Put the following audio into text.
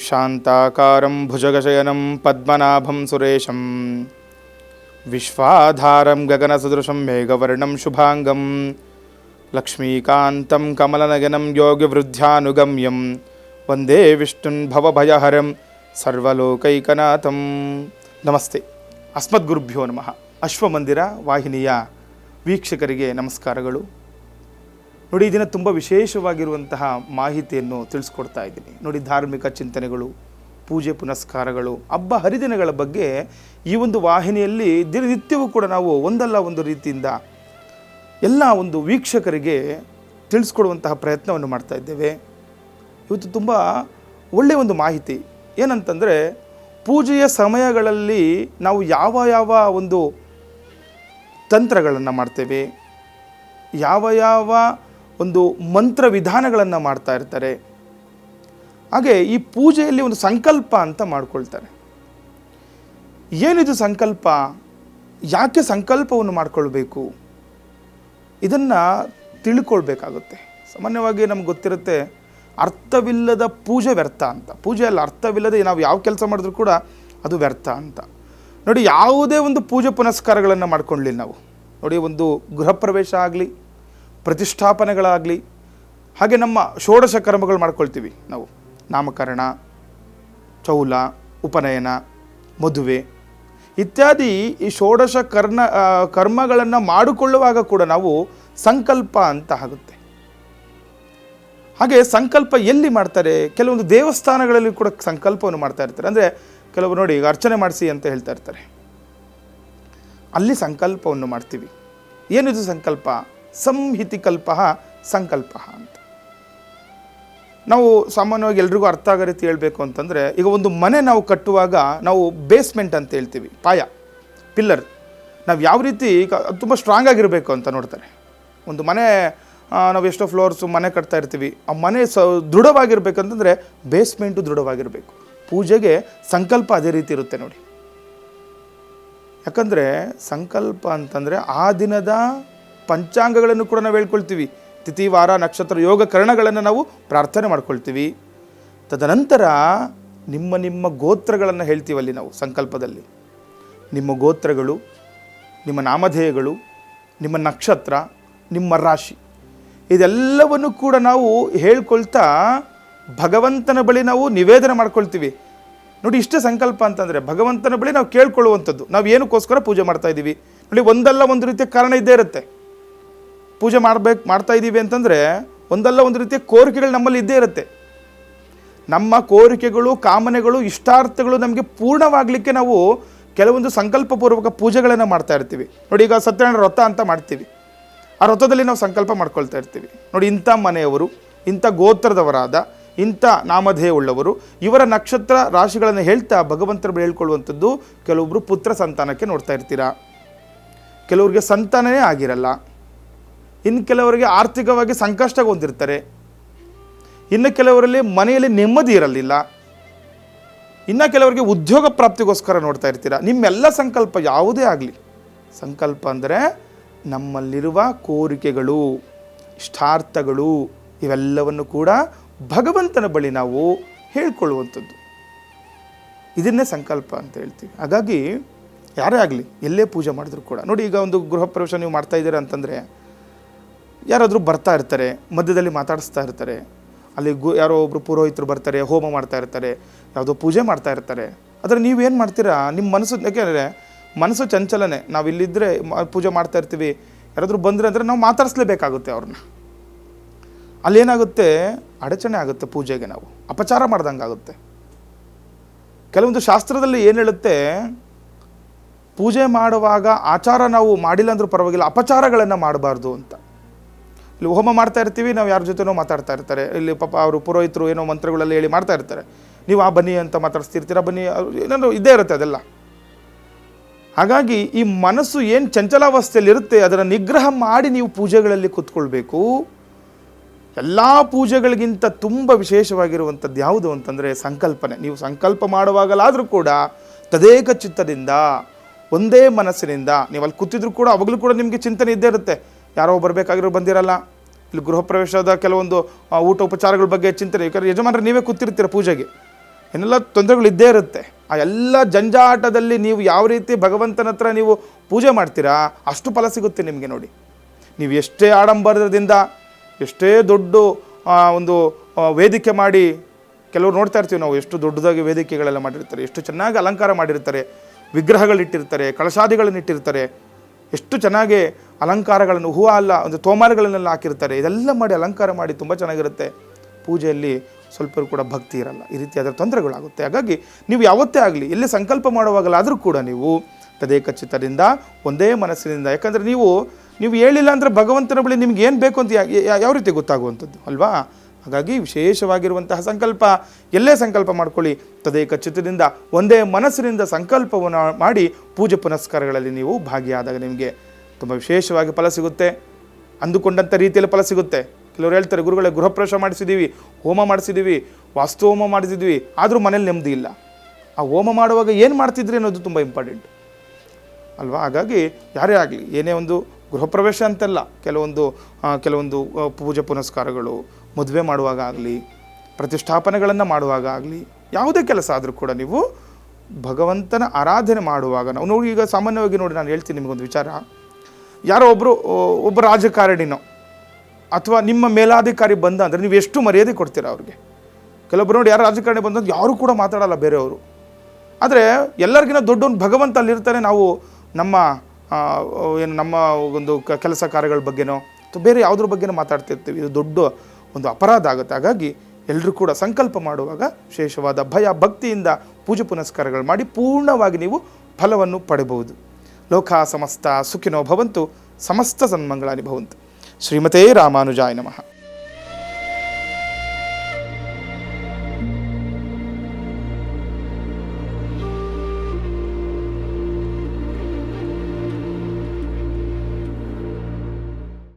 शान्ताकारं भुजगशयनं पद्मनाभं सुरेशं विश्वाधारं गगनसदृशं मेघवर्णं शुभाङ्गं लक्ष्मीकान्तं कमलनयनं योगिवृद्ध्यानुगम्यं वन्दे विष्णुन् भवभयहरं ಸರ್ವಲೋಕೈಕನಾಥಂ ನಮಸ್ತೆ ಅಸ್ಮದ್ಗುರುಭ್ಯೋ ನಮಃ ಅಶ್ವಮಂದಿರ ವಾಹಿನಿಯ ವೀಕ್ಷಕರಿಗೆ ನಮಸ್ಕಾರಗಳು ನೋಡಿ, ಈ ದಿನ ತುಂಬ ವಿಶೇಷವಾಗಿರುವಂತಹ ಮಾಹಿತಿಯನ್ನು ತಿಳಿಸ್ಕೊಡ್ತಾ ಇದ್ದೀನಿ. ನೋಡಿ, ಧಾರ್ಮಿಕ ಚಿಂತನೆಗಳು, ಪೂಜೆ ಪುನಸ್ಕಾರಗಳು, ಹಬ್ಬ ಹರಿದಿನಗಳ ಬಗ್ಗೆ ಈ ಒಂದು ವಾಹಿನಿಯಲ್ಲಿ ದಿನನಿತ್ಯವೂ ಕೂಡ ನಾವು ಒಂದಲ್ಲ ಒಂದು ರೀತಿಯಿಂದ ಎಲ್ಲ ಒಂದು ವೀಕ್ಷಕರಿಗೆ ತಿಳಿಸ್ಕೊಡುವಂತಹ ಪ್ರಯತ್ನವನ್ನು ಮಾಡ್ತಾ ಇದ್ದೇವೆ. ಇವತ್ತು ತುಂಬ ಒಳ್ಳೆಯ ಒಂದು ಮಾಹಿತಿ. ಏನಂತಂದರೆ, ಪೂಜೆಯ ಸಮಯಗಳಲ್ಲಿ ನಾವು ಯಾವ ಯಾವ ಒಂದು ತಂತ್ರಗಳನ್ನು ಮಾಡ್ತೇವೆ, ಯಾವ ಯಾವ ಒಂದು ಮಂತ್ರ ವಿಧಾನಗಳನ್ನು ಮಾಡ್ತಾ ಇರ್ತಾರೆ. ಹಾಗೆ ಈ ಪೂಜೆಯಲ್ಲಿ ಒಂದು ಸಂಕಲ್ಪ ಅಂತ ಮಾಡ್ಕೊಳ್ತಾರೆ. ಏನಿದು ಸಂಕಲ್ಪ? ಯಾಕೆ ಸಂಕಲ್ಪವನ್ನು ಮಾಡಿಕೊಳ್ಬೇಕು? ಇದನ್ನು ತಿಳ್ಕೊಳ್ಬೇಕಾಗುತ್ತೆ. ಸಾಮಾನ್ಯವಾಗಿ ನಮ್ಗೆ ಗೊತ್ತಿರುತ್ತೆ, ಅರ್ಥವಿಲ್ಲದ ಪೂಜೆ ವ್ಯರ್ಥ ಅಂತ. ಪೂಜೆಯಲ್ಲಿ ಅರ್ಥವಿಲ್ಲದೆ ನಾವು ಯಾವ ಕೆಲಸ ಮಾಡಿದ್ರೂ ಕೂಡ ಅದು ವ್ಯರ್ಥ ಅಂತ. ನೋಡಿ, ಯಾವುದೇ ಒಂದು ಪೂಜೆ ಪುನಸ್ಕಾರಗಳನ್ನು ಮಾಡ್ಕೊಳ್ಳಿ ನಾವು. ನೋಡಿ, ಒಂದು ಗೃಹ ಪ್ರವೇಶ ಆಗಲಿ ಪ್ರತಿಷ್ಠಾಪನೆಗಳಾಗಲಿ, ಹಾಗೆ ನಮ್ಮ ಷೋಡಶ ಕರ್ಮಗಳು ಮಾಡ್ಕೊಳ್ತೀವಿ ನಾವು. ನಾಮಕರಣ, ಚೌಲ, ಉಪನಯನ, ಮದುವೆ ಇತ್ಯಾದಿ ಈ ಷೋಡಶ ಕರ್ಣ ಕರ್ಮಗಳನ್ನು ಮಾಡಿಕೊಳ್ಳುವಾಗ ಕೂಡ ನಾವು ಸಂಕಲ್ಪ ಅಂತ ಆಗುತ್ತೆ. ಹಾಗೆ ಸಂಕಲ್ಪ ಎಲ್ಲಿ ಮಾಡ್ತಾರೆ? ಕೆಲವೊಂದು ದೇವಸ್ಥಾನಗಳಲ್ಲಿ ಕೂಡ ಸಂಕಲ್ಪವನ್ನು ಮಾಡ್ತಾ ಇರ್ತಾರೆ. ಅಂದರೆ ಕೆಲವರು ನೋಡಿ, ಈಗ ಅರ್ಚನೆ ಮಾಡಿಸಿ ಅಂತ ಹೇಳ್ತಾ ಇರ್ತಾರೆ. ಅಲ್ಲಿ ಸಂಕಲ್ಪವನ್ನು ಮಾಡ್ತೀವಿ. ಏನಿದು ಸಂಕಲ್ಪ? ಸಂಹಿತಿ ಕಲ್ಪ ಸಂಕಲ್ಪ ಅಂತ. ನಾವು ಸಾಮಾನ್ಯವಾಗಿ ಎಲ್ರಿಗೂ ಅರ್ಥ ಆಗೋ ರೀತಿ ಹೇಳಬೇಕು ಅಂತಂದರೆ, ಈಗ ಒಂದು ಮನೆ ನಾವು ಕಟ್ಟುವಾಗ ನಾವು ಬೇಸ್ಮೆಂಟ್ ಅಂತ ಹೇಳ್ತೀವಿ, ಪಾಯ ಪಿಲ್ಲರ್ ನಾವು ಯಾವ ರೀತಿ ತುಂಬ ಸ್ಟ್ರಾಂಗ್ ಆಗಿರಬೇಕು ಅಂತ ನೋಡ್ತಾರೆ. ಒಂದು ಮನೆ ನಾವು ಎಷ್ಟೋ ಫ್ಲೋರ್ಸು ಮನೆ ಕಟ್ತಾ ಇರ್ತೀವಿ, ಆ ಮನೆ ಸ, ದೃಢವಾಗಿರ್ಬೇಕಂತಂದರೆ ಬೇಸ್ಮೆಂಟು ದೃಢವಾಗಿರಬೇಕು. ಪೂಜೆಗೆ ಸಂಕಲ್ಪ ಅದೇ ರೀತಿ ಇರುತ್ತೆ ನೋಡಿ. ಯಾಕಂದರೆ ಸಂಕಲ್ಪ ಅಂತಂದರೆ ಆ ದಿನದ ಪಂಚಾಂಗಗಳನ್ನು ಕೂಡ ನಾವು ಹೇಳ್ಕೊಳ್ತೀವಿ. ತಿಥಿ ವಾರ ನಕ್ಷತ್ರ, ಯೋಗ ಕರಣಗಳನ್ನು ನಾವು ಪ್ರಾರ್ಥನೆ ಮಾಡ್ಕೊಳ್ತೀವಿ. ತದನಂತರ ನಿಮ್ಮ ನಿಮ್ಮ ಗೋತ್ರಗಳನ್ನು ಹೇಳ್ತೀವಲ್ಲಿ ನಾವು ಸಂಕಲ್ಪದಲ್ಲಿ. ನಿಮ್ಮ ಗೋತ್ರಗಳು, ನಿಮ್ಮ ನಾಮಧೇಯಗಳು, ನಿಮ್ಮ ನಕ್ಷತ್ರ, ನಿಮ್ಮ ರಾಶಿ. ಇದೆಲ್ಲವನ್ನು ಕೂಡ ನಾವು ಹೇಳ್ಕೊಳ್ತಾ ಭಗವಂತನ ಬಳಿ ನಾವು ನಿವೇದನೆ ಮಾಡ್ಕೊಳ್ತೀವಿ. ನೋಡಿ ಇಷ್ಟೇ ಸಂಕಲ್ಪ ಅಂತಂದರೆ ಭಗವಂತನ ಬಳಿ ನಾವು ಕೇಳ್ಕೊಳ್ಳುವಂಥದ್ದು. ನಾವು ಏನಕ್ಕೋಸ್ಕರ ಪೂಜೆ ಮಾಡ್ತಾ ಇದ್ದೀವಿ ನೋಡಿ ಒಂದಲ್ಲ ಒಂದು ರೀತಿಯ ಕಾರಣ ಇದ್ದೇ ಇರುತ್ತೆ. ಪೂಜೆ ಮಾಡ್ಬೇಕು, ಮಾಡ್ತಾ ಇದ್ದೀವಿ ಅಂತಂದರೆ ಒಂದಲ್ಲ ಒಂದು ರೀತಿಯ ಕೋರಿಕೆಗಳು ನಮ್ಮಲ್ಲಿ ಇದ್ದೇ ಇರುತ್ತೆ. ನಮ್ಮ ಕೋರಿಕೆಗಳು, ಕಾಮನೆಗಳು, ಇಷ್ಟಾರ್ಥಗಳು ನಮಗೆ ಪೂರ್ಣವಾಗಲಿಕ್ಕೆ ನಾವು ಕೆಲವೊಂದು ಸಂಕಲ್ಪಪೂರ್ವಕ ಪೂಜೆಗಳನ್ನು ಮಾಡ್ತಾ ಇರ್ತೀವಿ. ನೋಡಿ, ಈಗ ಸತ್ಯನಾರಾಯಣ ವ್ರತ ಅಂತ ಮಾಡ್ತೀವಿ. ಆ ವ್ರತದಲ್ಲಿ ನಾವು ಸಂಕಲ್ಪ ಮಾಡ್ಕೊಳ್ತಾ ಇರ್ತೀವಿ. ನೋಡಿ, ಇಂಥ ಮನೆಯವರು, ಇಂಥ ಗೋತ್ರದವರಾದ, ಇಂಥ ನಾಮಧೇಯ ಉಳ್ಳವರು ಇವರ ನಕ್ಷತ್ರ ರಾಶಿಗಳನ್ನು ಹೇಳ್ತಾ ಭಗವಂತರ ಹೇಳ್ಕೊಳ್ಳುವಂಥದ್ದು ಕೆಲವೊಬ್ಬರು ಪುತ್ರ ಸಂತಾನಕ್ಕೆ ನೋಡ್ತಾ ಇರ್ತೀರಾ? ಕೆಲವರಿಗೆ ಸಂತಾನವೇ ಆಗಿರಲ್ಲ. ಇನ್ನು ಕೆಲವರಿಗೆ ಆರ್ಥಿಕವಾಗಿ ಸಂಕಷ್ಟ ಹೊಂದಿರ್ತಾರೆ. ಇನ್ನು ಕೆಲವರಲ್ಲಿ ಮನೆಯಲ್ಲಿ ನೆಮ್ಮದಿ ಇರಲಿಲ್ಲ. ಇನ್ನು ಕೆಲವರಿಗೆ ಉದ್ಯೋಗ ಪ್ರಾಪ್ತಿಗೋಸ್ಕರ ನೋಡ್ತಾ ಇರ್ತೀರ? ನಿಮ್ಮೆಲ್ಲ ಸಂಕಲ್ಪ ಯಾವುದೇ ಆಗಲಿ. ಸಂಕಲ್ಪ ಅಂದರೆ ನಮ್ಮಲ್ಲಿರುವ ಕೋರಿಕೆಗಳು, ಇಷ್ಟಾರ್ಥಗಳು, ಇವೆಲ್ಲವನ್ನು ಕೂಡ ಭಗವಂತನ ಬಳಿ ನಾವು ಹೇಳ್ಕೊಳ್ಳುವಂಥದ್ದು. ಇದನ್ನೇ ಸಂಕಲ್ಪ ಅಂತ ಹೇಳ್ತೀವಿ. ಹಾಗಾಗಿ ಯಾರೇ ಆಗಲಿ, ಎಲ್ಲೇ ಪೂಜೆ ಮಾಡಿದ್ರು ಕೂಡ. ನೋಡಿ, ಈಗ ಒಂದು ಗೃಹ ಪ್ರವೇಶ ನೀವು ಮಾಡ್ತಾ ಇದ್ದೀರಾ ಅಂತಂದರೆ ಯಾರಾದರೂ ಬರ್ತಾ ಇರ್ತಾರೆ, ಮಧ್ಯದಲ್ಲಿ ಮಾತಾಡಿಸ್ತಾ ಇರ್ತಾರೆ, ಅಲ್ಲಿ ಗು, ಯಾರೋ ಒಬ್ಬರು ಪುರೋಹಿತರು ಬರ್ತಾರೆ, ಹೋಮ ಮಾಡ್ತಾ ಇರ್ತಾರೆ, ಯಾವುದೋ ಪೂಜೆ ಮಾಡ್ತಾ ಇರ್ತಾರೆ, ಆದರೆ ನೀವೇನು ಮಾಡ್ತೀರಾ? ನಿಮ್ಮ ಮನಸ್ಸು, ಯಾಕೆಂದರೆ ಮನಸ್ಸು ಚಂಚಲನೆ. ನಾವು ಇಲ್ಲಿದ್ದರೆ ಪೂಜೆ ಮಾಡ್ತಾ ಇರ್ತೀವಿ. ಯಾರಾದರೂ ಬಂದರೆ ಅಂದರೆ ನಾವು ಮಾತಾಡಿಸ್ಲೇಬೇಕಾಗುತ್ತೆ ಅವ್ರನ್ನ. ಅಲ್ಲೇನಾಗುತ್ತೆ? ಅಡಚಣೆ ಆಗುತ್ತೆ ಪೂಜೆಗೆ ನಾವು. ಅಪಚಾರ ಮಾಡ್ದಂಗೆ ಆಗುತ್ತೆ ಕೆಲವೊಂದು ಶಾಸ್ತ್ರದಲ್ಲಿ ಏನು ಹೇಳುತ್ತೆ? ಪೂಜೆ ಮಾಡುವಾಗ ಆಚಾರ ನಾವು ಮಾಡಿಲ್ಲ ಅಂದರೂ ಪರವಾಗಿಲ್ಲ, ಅಪಚಾರಗಳನ್ನು ಮಾಡಬಾರ್ದು ಅಂತ. ಇಲ್ಲಿ ಹೋಮ ಮಾಡ್ತಾ ಇರ್ತೀವಿ, ನಾವು ಯಾರ ಜೊತೆನೋ ಮಾತಾಡ್ತಾ ಇರ್ತಾರೆ. ಇಲ್ಲಿ ಪಾಪ ಅವರು ಪುರೋಹಿತರು ಏನೋ ಮಂತ್ರಗಳೆಲ್ಲ ಹೇಳಿ ಮಾಡ್ತಾ ಇರ್ತಾರೆ. ನೀವು ಆ ಬನ್ನಿ ಅಂತ ಮಾತಾಡಿಸ್ತಿರ್ತೀರ, ಬನ್ನಿ ಏನಾದ್ರು ಇದ್ದೇ ಇರುತ್ತೆ ಅದೆಲ್ಲ. ಹಾಗಾಗಿ ಈ ಮನಸ್ಸು ಏನು ಚಂಚಲಾವಸ್ಥೆಯಲ್ಲಿರುತ್ತೆ ಅದರ ನಿಗ್ರಹ ಮಾಡಿ ನೀವು ಪೂಜೆಗಳಲ್ಲಿ ಕೂತ್ಕೊಳ್ಬೇಕು. ಎಲ್ಲ ಪೂಜೆಗಳಿಗಿಂತ ತುಂಬ ವಿಶೇಷವಾಗಿರುವಂಥದ್ದು ಯಾವುದು ಅಂತಂದರೆ ಸಂಕಲ್ಪನೆ. ನೀವು ಸಂಕಲ್ಪ ಮಾಡುವಾಗಲಾದರೂ ಕೂಡ ತದೇಕ ಚಿತ್ತದಿಂದ, ಒಂದೇ ಮನಸ್ಸಿನಿಂದ, ನೀವು ಅಲ್ಲಿ ಕೂತಿದ್ರು ಕೂಡ, ಅವಾಗಲೂ ಕೂಡ ನಿಮಗೆ ಚಿಂತನೆ ಇದ್ದೇ ಇರುತ್ತೆ. ಯಾರೋ ಬರಬೇಕಾಗಿರೋ ಬಂದಿರಲ್ಲ. ಇಲ್ಲಿ ಗೃಹ ಪ್ರವೇಶದ ಕೆಲವೊಂದು ಊಟ ಉಪಚಾರಗಳ ಬಗ್ಗೆ ಚಿಂತನೆ. ಯಾಕಂದರೆ ಯಜಮಾನರು, ನೀವೇ ಕೂತಿರ್ತೀರ ಪೂಜೆಗೆ. ಏನೆಲ್ಲ ತೊಂದರೆಗಳು ಇದ್ದೇ ಇರುತ್ತೆ. ಆ ಎಲ್ಲ ಜಂಜಾಟದಲ್ಲಿ ನೀವು ಯಾವ ರೀತಿ ಭಗವಂತನ ಹತ್ರ ನೀವು ಪೂಜೆ ಮಾಡ್ತೀರಾ, ಅಷ್ಟು ಫಲ ಸಿಗುತ್ತೆ ನಿಮಗೆ ನೋಡಿ. ನೀವು ಎಷ್ಟೇ ಆಡಂಬರದಿಂದ, ಎಷ್ಟೇ ದೊಡ್ಡ ಒಂದು ವೇದಿಕೆ ಮಾಡಿ, ಕೆಲವರು ನೋಡ್ತಾ ಇರ್ತೀವಿ ನಾವು, ಎಷ್ಟು ದೊಡ್ಡದಾಗಿ ವೇದಿಕೆಗಳೆಲ್ಲ ಮಾಡಿರ್ತಾರೆ, ಎಷ್ಟು ಚೆನ್ನಾಗಿ ಅಲಂಕಾರ ಮಾಡಿರ್ತಾರೆ, ವಿಗ್ರಹಗಳಿಟ್ಟಿರ್ತಾರೆ ಕಳಶಾದಿಗಳನ್ನು ಇಟ್ಟಿರ್ತಾರೆ ಎಷ್ಟು ಚೆನ್ನಾಗಿ ಅಲಂಕಾರಗಳನ್ನು, ಹೂವು ಅಲ್ಲ, ಒಂದು ತೋಮಾರಗಳನ್ನೆಲ್ಲ ಹಾಕಿರ್ತಾರೆ. ಇದೆಲ್ಲ ಮಾಡಿ, ಅಲಂಕಾರ ಮಾಡಿ ತುಂಬ ಚೆನ್ನಾಗಿರುತ್ತೆ. ಪೂಜೆಯಲ್ಲಿ ಸ್ವಲ್ಪ ಕೂಡ ಭಕ್ತಿ ಇರಲ್ಲ. ಈ ರೀತಿಯಾದ ತೊಂದರೆಗಳಾಗುತ್ತೆ. ಹಾಗಾಗಿ ನೀವು ಯಾವತ್ತೇ ಆಗಲಿ, ಎಲ್ಲೇ ಸಂಕಲ್ಪ ಮಾಡುವಾಗಲಾದರೂ ಕೂಡ ನೀವು ತದೇಕ ಚಿತ್ತದಿಂದ, ಒಂದೇ ಮನಸ್ಸಿನಿಂದ. ಯಾಕಂದರೆ ನೀವು ನೀವು ಹೇಳಿಲ್ಲ ಅಂದರೆ ಭಗವಂತನ ಬಳಿ ನಿಮ್ಗೆ ಏನು ಬೇಕು ಅಂತ ಯಾವ ರೀತಿ ಗೊತ್ತಾಗುವಂಥದ್ದು, ಅಲ್ವಾ? ಹಾಗಾಗಿ ವಿಶೇಷವಾಗಿರುವಂತಹ ಸಂಕಲ್ಪ, ಎಲ್ಲೇ ಸಂಕಲ್ಪ ಮಾಡ್ಕೊಳ್ಳಿ. ತದೇ ಚಿತ್ತದಿಂದ, ಒಂದೇ ಮನಸ್ಸಿನಿಂದ ಸಂಕಲ್ಪವನ್ನು ಮಾಡಿ ಪೂಜೆ ಪುನಸ್ಕಾರಗಳಲ್ಲಿ ನೀವು ಭಾಗಿಯಾದಾಗ ನಿಮಗೆ ತುಂಬ ವಿಶೇಷವಾಗಿ ಫಲ ಸಿಗುತ್ತೆ. ಅಂದುಕೊಂಡಂಥ ರೀತಿಯಲ್ಲಿ ಫಲ ಸಿಗುತ್ತೆ. ಕೆಲವರು ಹೇಳ್ತಾರೆ, ಗುರುಗಳೇ ಗೃಹಪ್ರವೇಶ ಮಾಡಿಸಿದ್ದೀವಿ, ಹೋಮ ಮಾಡಿಸಿದ್ದೀವಿ, ವಾಸ್ತು ಹೋಮ ಮಾಡಿಸಿದ್ವಿ ಆದರೂ ಮನೇಲಿ ನೆಮ್ಮದಿ ಇಲ್ಲ. ಆ ಹೋಮ ಮಾಡುವಾಗ ಏನು ಮಾಡ್ತಿದ್ರಿ ಅನ್ನೋದು ತುಂಬ ಇಂಪಾರ್ಟೆಂಟ್ ಅಲ್ವಾ? ಹಾಗಾಗಿ ಯಾರೇ ಆಗಲಿ, ಏನೇ ಒಂದು ಗೃಹಪ್ರವೇಶ ಅಂತಲ್ಲ, ಕೆಲವೊಂದು ಕೆಲವೊಂದು ಪೂಜೆ ಪುನಸ್ಕಾರಗಳು, ಮದುವೆ ಮಾಡುವಾಗ ಆಗಲಿ, ಪ್ರತಿಷ್ಠಾಪನೆಗಳನ್ನು ಮಾಡುವಾಗ ಆಗಲಿ, ಯಾವುದೇ ಕೆಲಸ ಆದರೂ ಕೂಡ ನೀವು ಭಗವಂತನ ಆರಾಧನೆ ಮಾಡುವಾಗ, ನಾವು ನೋಡಿ ಈಗ ಸಾಮಾನ್ಯವಾಗಿ ನೋಡಿ, ನಾನು ಹೇಳ್ತೀನಿ ನಿಮಗೊಂದು ವಿಚಾರ. ಯಾರೋ ಒಬ್ಬರು ಒಬ್ಬ ರಾಜಕಾರಣಿನೋ ಅಥವಾ ನಿಮ್ಮ ಮೇಲಾಧಿಕಾರಿ ಬಂದ ಅಂದರೆ ನೀವು ಎಷ್ಟು ಮರ್ಯಾದೆ ಕೊಡ್ತೀರಾ ಅವ್ರಿಗೆ? ಕೆಲವೊಬ್ರು ನೋಡಿ ಯಾರು ರಾಜಕಾರಣಿ ಬಂದಂದು ಯಾರು ಕೂಡ ಮಾತಾಡಲ್ಲ ಬೇರೆಯವರು. ಆದರೆ ಎಲ್ಲರಿಗಿಂತ ದೊಡ್ಡೊಂದು ಭಗವಂತ ಅಲ್ಲಿರ್ತಾನೆ, ನಾವು ನಮ್ಮ ಏನು ನಮ್ಮ ಒಂದು ಕೆಲಸ ಕಾರ್ಯಗಳ ಬಗ್ಗೆನೋ ಅಥವಾ ಬೇರೆ ಯಾವುದ್ರ ಬಗ್ಗೆನೋ ಮಾತಾಡ್ತಿರ್ತೀವಿ. ಇದು ದೊಡ್ಡ ಒಂದು ಅಪರಾಧ ಆಗುತ್ತೆ. ಹಾಗಾಗಿ ಎಲ್ಲರೂ ಕೂಡ ಸಂಕಲ್ಪ ಮಾಡುವಾಗ ವಿಶೇಷವಾದ ಭಯ, ಭಕ್ತಿಯಿಂದ ಪೂಜೆ ಪುನಸ್ಕಾರಗಳು ಮಾಡಿ ಪೂರ್ಣವಾಗಿ ನೀವು ಫಲವನ್ನು ಪಡೆಯಬಹುದು లోకా సమస్త సుఖినో భవంతు సమస్త సన్మంగళాని భవంతు. శ్రీమతే రామానుజాయ నమ.